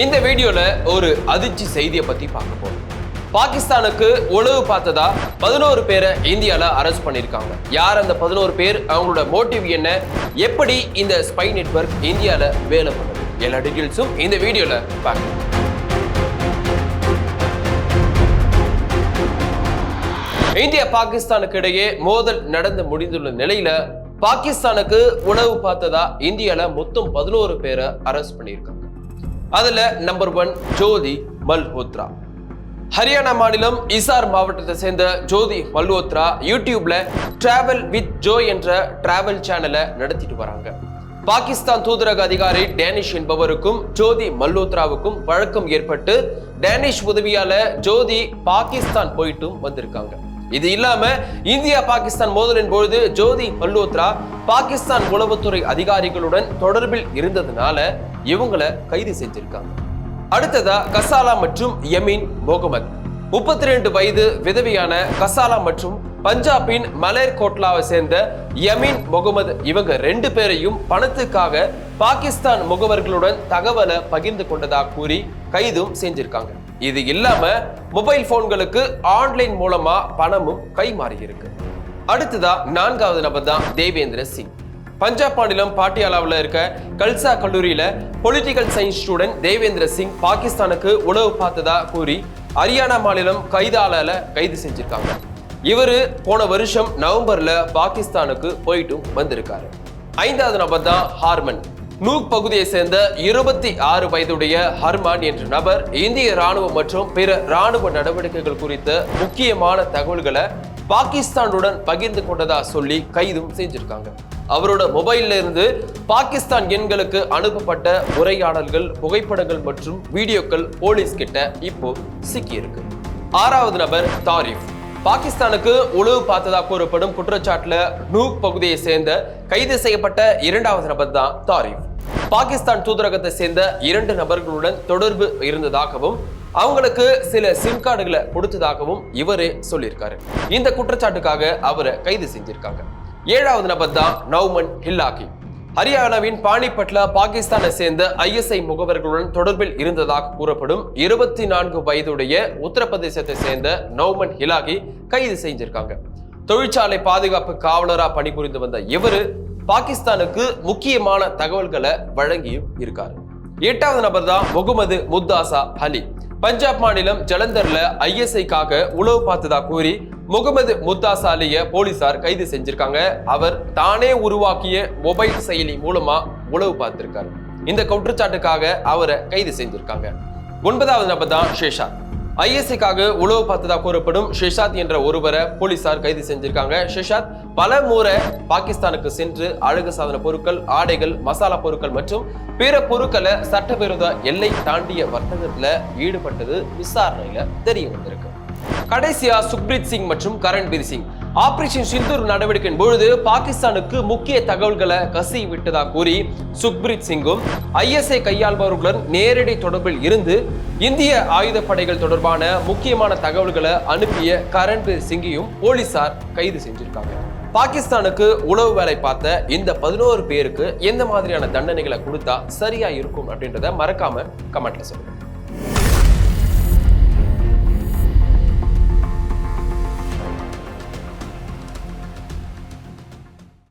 இந்த வீடியோல ஒரு அதிர்ச்சி செய்தியை பத்தி பார்க்க போறோம். பாகிஸ்தானுக்கு உளவு பார்த்ததா பதினோரு பேரை இந்தியால அரெஸ்ட் பண்ணிருக்காங்க. யார் அந்த பதினோரு பேர்? அவங்களோட மோட்டிவ் என்ன? எப்படி இந்த ஸ்பை நெட்வொர்க் இந்தியால வேலை பண்ணுது? எல்லா டீட்டெயில்ஸும் இந்த வீடியோல பார்க்கலாம். இந்தியா பாகிஸ்தானுக்கு இடையே மோதல் நடந்து முடிந்துள்ள நிலையில பாகிஸ்தானுக்கு உணவு பார்த்ததா இந்தியால மொத்தம் பதினோரு பேரை அரெஸ்ட் பண்ணியிருக்காங்க அதில் நம்பர் ஒன் ஜோதி மல்ஹோத்ரா. ஹரியானா மாநிலம் இசார் மாவட்டத்தை சேர்ந்த ஜோதி மல்ஹோத்ரா யூடியூப்ல டிராவல் வித் ஜோ என்ற டிராவல் சேனலை நடத்திட்டு வராங்க. பாகிஸ்தான் தூதரக அதிகாரி டேனிஷ் என்பவருக்கும் ஜோதி மல்ஹோத்ராவுக்கும் வழக்கம் ஏற்பட்டு டேனிஷ் உதவியால ஜோதி பாகிஸ்தான் போயிட்டும் வந்திருக்காங்க. இது இல்லாம இந்தியா பாகிஸ்தான் மோதலின் பொழுது ஜோதி மல்ஹோத்ரா பாகிஸ்தான் உளவுத்துறை அதிகாரிகளுடன் தொடர்பில் இருந்ததுனால இவங்களை கைது செஞ்சிருக்காங்க. அடுத்ததா கசாலா மற்றும் யமீன் முகமது. முப்பத்தி ரெண்டு வயது விதவியான கசாலா மற்றும் பஞ்சாபின் மலேர் கோட்லாவை சேர்ந்த யமீன் முகமது இவங்க ரெண்டு பேரையும் பணத்துக்காக பாகிஸ்தான் முகவர்களுடன் தகவலை பகிர்ந்து கொண்டதாக கூறி கைதும் செஞ்சிருக்காங்க. இது இல்லாம மொபைல் போன்களுக்கு ஆன்லைன் மூலமா பணமும் கைமாறி இருக்கு அடுத்ததா நான்காவது நபர் தான் தேவேந்திர சிங். பஞ்சாப் மாநிலம் பாட்டியாலாவில் இருக்க கல்சா கல்லூரியில் political science student Devendra Singh பாகிஸ்தானுக்கு உணவு பார்த்ததா கூறி ஹரியானா மாநிலம் கைதாலால கைது செஞ்சிருக்காங்க. இவரு போன வருஷம் நவம்பரில் பாகிஸ்தானுக்கு போயிட்டும் வந்திருக்காரு. ஐந்தாவது நபர் தான் ஹார்மன். நூக் பகுதியை சேர்ந்த இருபத்தி ஆறு வயதுடைய ஹர்மான் என்ற நபர் இந்திய ராணுவம் மற்றும் பிற ராணுவ நடவடிக்கைகள் குறித்த முக்கியமான தகவல்களை பாகிஸ்தானுடன் பகிர்ந்து கொண்டதா சொல்லி கைதும் செஞ்சிருக்காங்க. அவரோட மொபைல்ல இருந்து பாகிஸ்தான் எண்களுக்கு அனுப்பப்பட்ட உரையாடல்கள் புகைப்படங்கள் மற்றும் வீடியோக்கள் போலீஸ் கிட்ட இப்போ சிக்கியிருக்கு. ஆறாவது நபர் தாரிஃப். பாகிஸ்தானுக்கு உளவு பார்த்ததாக கூறப்படும் குற்றச்சாட்டுல நூக் பகுதியை சேர்ந்த கைது செய்யப்பட்ட இரண்டாவது நபர் தான் தாரிஃப். பாகிஸ்தான் தூதரகத்தை சேர்ந்த இரண்டு நபர்களுடன் தொடர்பு இருந்ததாகவும் அவங்களுக்கு சில சிம் கார்டுகளை கொடுத்ததாகவும் இவரே சொல்லியிருக்காரு. இந்த குற்றச்சாட்டுக்காக அவரை கைது செஞ்சிருக்காங்க. ஏழாவது நபர் தான் நவ்மன் ஹில்லாகி. ஹரியானாவின் பானிபட்ல பாகிஸ்தானை சேர்ந்த ஐஎஸ்ஐ முகவர்களுடன் தொடர்பில் இருந்ததாக கூறப்படும் இருபத்தி நான்கு வயதுடைய உத்தரப்பிரதேசத்தை சேர்ந்த நவ்மன் ஹிலாகி கைது செஞ்சிருக்காங்க. தொழிற்சாலை பாதுகாப்பு காவலரா பணிபுரிந்து வந்த இவரு பாகிஸ்தானுக்கு முக்கியமான தகவல்களை வழங்கியும் இருக்காரு. எட்டாவது நபர் தான் முகமது முத்தாசா அலி. பஞ்சாப் மாநிலம் ஜலந்தர்ல ஐஎஸ்ஐக்காக உளவு பார்த்ததா கூறி முகமது முத்தாசாலிய போலீசார் கைது செஞ்சிருக்காங்க. அவர் தானே உருவாக்கிய மொபைல் செயலி மூலமா உளவு பார்த்திருக்காரு. இந்த குற்றச்சாட்டுக்காக அவரை கைது செஞ்சிருக்காங்க. ஒன்பதாவது நபர் தான் ஷேஷா ஐஎஸ்ஐக்காக உளவு பார்த்ததா கூறப்படும் ஷெஷாத் என்ற ஒருவரை போலீசார் கைது செஞ்சிருக்காங்க. ஷெஷாத் பல முறை பாகிஸ்தானுக்கு சென்று அழகு சாதன பொருட்கள் ஆடைகள் மசாலா பொருட்கள் மற்றும் பிற பொருட்களை சட்டவிரோத எல்லை தாண்டிய வர்த்தகத்துல ஈடுபட்டது விசாரணையில தெரிய வந்திருக்கு. கடைசியா சுக்ரீத் சிங் மற்றும் கரண்பீர் சிங். ஆபரேஷன் சிந்தூர் நடவடிக்கையின் பொழுது பாகிஸ்தானுக்கு முக்கிய தகவல்களை கசி விட்டதாக கூறி சுக்பிரீத் சிங்கும் ஐஎஸ்ஐ கையாள்பவர்களுடன் நேரடி தொடர்பில் இருந்து இந்திய ஆயுதப்படைகள் தொடர்பான முக்கியமான தகவல்களை அனுப்பிய கரண்பீர் சிங்கையும் போலீசார் கைது செஞ்சிருக்காங்க. பாகிஸ்தானுக்கு உளவு வேலை பார்த்த இந்த பதினோரு பேருக்கு எந்த மாதிரியான தண்டனைகளை கொடுத்தா சரியா இருக்கும் அப்படின்றத மறக்காம கமெண்ட்ல சொல்லுங்க.